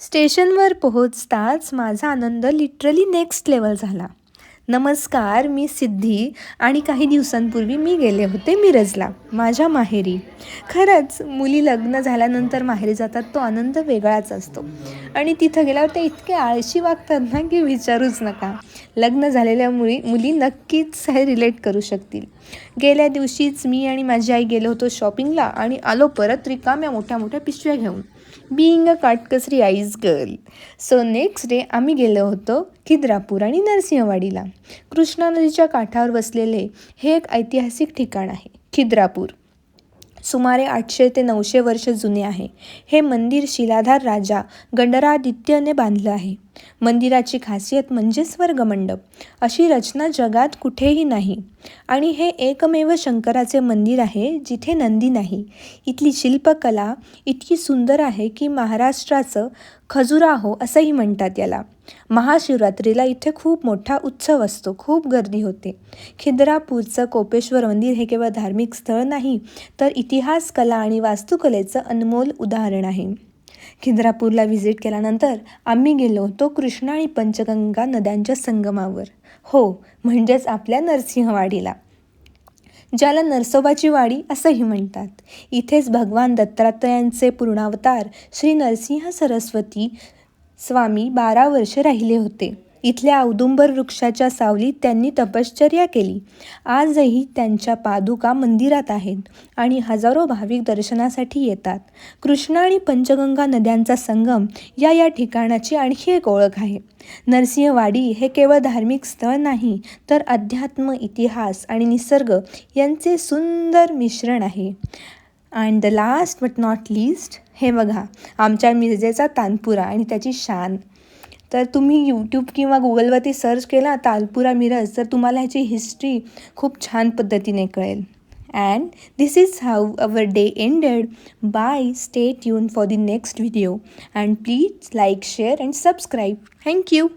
स्टेशनवर पोहोचताच माझा आनंद लिटरली नेक्स्ट लेवल झाला. नमस्कार मी सिद्धी आणि काही दिवसांपूर्वी मी गेले होते मिरजला माझ्या माहेरी. खरंच मुली लग्न झाल्यानंतर माहेरी जातात तो आनंद वेगळाच असतो. आणि तिथं गेल्यावर ते इतके आळशी वागतात ना की विचारूच नका. लग्न झालेल्या मुली मुली नक्कीच हे रिलेट करू शकतील. गेल्या दिवशीच मी आणि माझी आई गेलो होतो शॉपिंगला आणि आलो परत रिकाम्या मोठ्या मोठ्या पिशव्या घेऊन. बिईंग अ काटकसरी आईज गर्ल सो नेक्स्ट डे आम्ही गेलो होतो खिद्रापूर आणि नरसिंहवाडीला. कृष्णा नदीच्या काठावर वसलेले हे एक ऐतिहासिक ठिकाण आहे खिद्रापूर. सुमारे आठशे ते नऊशे वर्ष जुने आहे. हे मंदिर शिलाधार राजा गंडरादित्यने बांधलं आहे. मंदिराची खासियत म्हणजे स्वर्गमंडप. अशी रचना जगात कुठेही नाही. आणि हे एकमेव शंकराचे मंदिर आहे जिथे नंदी नाही. इथली शिल्पकला इतकी सुंदर आहे की महाराष्ट्राचं खजुराहो असंही म्हणतात याला. महाशिवरात्रीला इथे खूप मोठा उत्सव असतो खूप गर्दी होते. खिद्रापूरचं कोपेश्वर मंदिर हे केवळ धार्मिक स्थळ नाही तर इतिहास कला आणि वास्तुकलेचं अनमोल उदाहरण आहे. खिंद्रापूरला व्हिजिट केल्यानंतर आम्ही गेलो होतो कृष्णा आणि पंचगंगा नद्यांच्या संगमावर. हो म्हणजेच आपल्या नरसिंहवाडीला. ज्याला नरसोबाची वाडी असंही म्हणतात. इथेच भगवान दत्तात्रयांचे पूर्णावतार श्री नरसिंह सरस्वती स्वामी बारा वर्ष राहिले होते. इथल्या औदुंबर वृक्षाच्या सावलीत त्यांनी तपश्चर्या केली. आजही त्यांच्या पादुका मंदिरात आहेत आणि हजारो भाविक दर्शनासाठी येतात. कृष्णा आणि पंचगंगा नद्यांचा संगम या या ठिकाणाची आणखी एक ओळख आहे. नरसिंहवाडी हे केवळ धार्मिक स्थळ नाही तर अध्यात्म इतिहास आणि निसर्ग यांचे सुंदर मिश्रण आहे. And the last but not least हे बघा आमच्या मिरजेचा तानपुरा आणि त्याची शान. तर तुम्ही यूट्यूब किंवा गुगलवरती सर्च केला तालपुरा मिरज तर तुम्हाला ह्याची हिस्ट्री खूप छान पद्धतीने कळेल. And this is how our day ended bye stay tuned for the next video and please like share and subscribe thank you